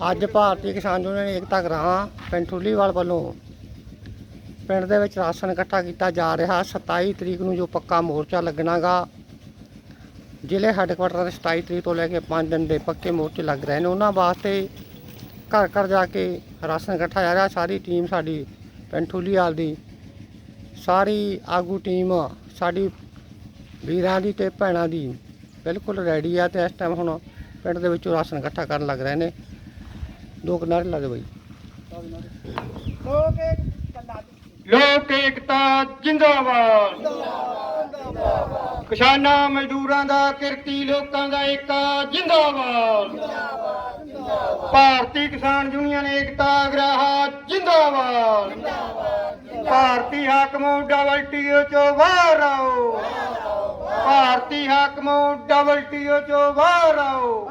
ਅੱਜ ਭਾਰਤੀ ਕਿਸਾਨ ਯੂਨੀਅਨ ਏਕਤਾ ਗਰਾਹਾਂ ਪੈਂਠੂਲੀਵਾਲ ਵੱਲੋਂ ਪਿੰਡ ਦੇ ਵਿੱਚ ਰਾਸ਼ਨ ਇਕੱਠਾ ਕੀਤਾ ਜਾ ਰਿਹਾ। 27 ਤਰੀਕ ਨੂੰ ਜੋ ਪੱਕਾ ਮੋਰਚਾ ਲੱਗਣਾਗਾ, ਜ਼ਿਲ੍ਹੇ ਹੈੱਡਕੁਆਟਰ ਤੇ 27 ਤਰੀਕ ਤੋਂ ਲੈ ਕੇ 5 ਦਿਨ ਦੇ ਪੱਕੇ ਮੋਰਚੇ ਲੱਗ ਰਹੇ ਨੇ। ਉਹਨਾਂ ਵਾਸਤੇ ਘਰ ਘਰ ਜਾ ਕੇ ਰਾਸ਼ਨ ਇਕੱਠਾ ਜਾ ਰਿਹਾ। ਸਾਰੀ ਟੀਮ ਸਾਡੀ ਪੈਂਠੂਲੀਵਾਲ ਦੀ, ਸਾਰੀ ਆਗੂ ਟੀਮ ਸਾਡੀ ਵੀਰਾਂ ਦੀ ਤੇ ਭੈਣਾਂ ਦੀ ਬਿਲਕੁਲ ਰੈਡੀ ਆ ਤੇ ਇਸ ਟਾਈਮ ਹੁਣ ਪਿੰਡ ਦੇ ਵਿੱਚੋਂ ਰਾਸ਼ਨ ਇਕੱਠਾ ਕਰਨ ਲੱਗ ਰਹੇ ਨੇ। ਦੋ ਕਿਨਾਰੇ ਲਾ ਦੇ ਬਈ। ਲੋਕ ਏਕਤਾ ਜਿੰਦਾਬਾਦ। ਕਿਸਾਨਾਂ ਮਜ਼ਦੂਰਾਂ ਦਾ ਕਿਰਤੀ ਲੋਕਾਂ ਦਾ ਏਕਾ ਜਿੰਦਾਬਾਦ। ਭਾਰਤੀ ਕਿਸਾਨ ਯੂਨੀਅਨ ਏਕਤਾ ਗਰਾਹਾ ਜਿੰਦਾਬਾਦ। ਭਾਰਤੀ ਹਾਕਮੋ ਡਬਲ ਟੀਓ ਚੋਂ ਬਾਹਰ ਆਓ। ਭਾਰਤੀ ਹਾਕਮੋ ਡਬਲ ਟੀਓ ਚੋਂ ਬਾਹਰ ਆਓ।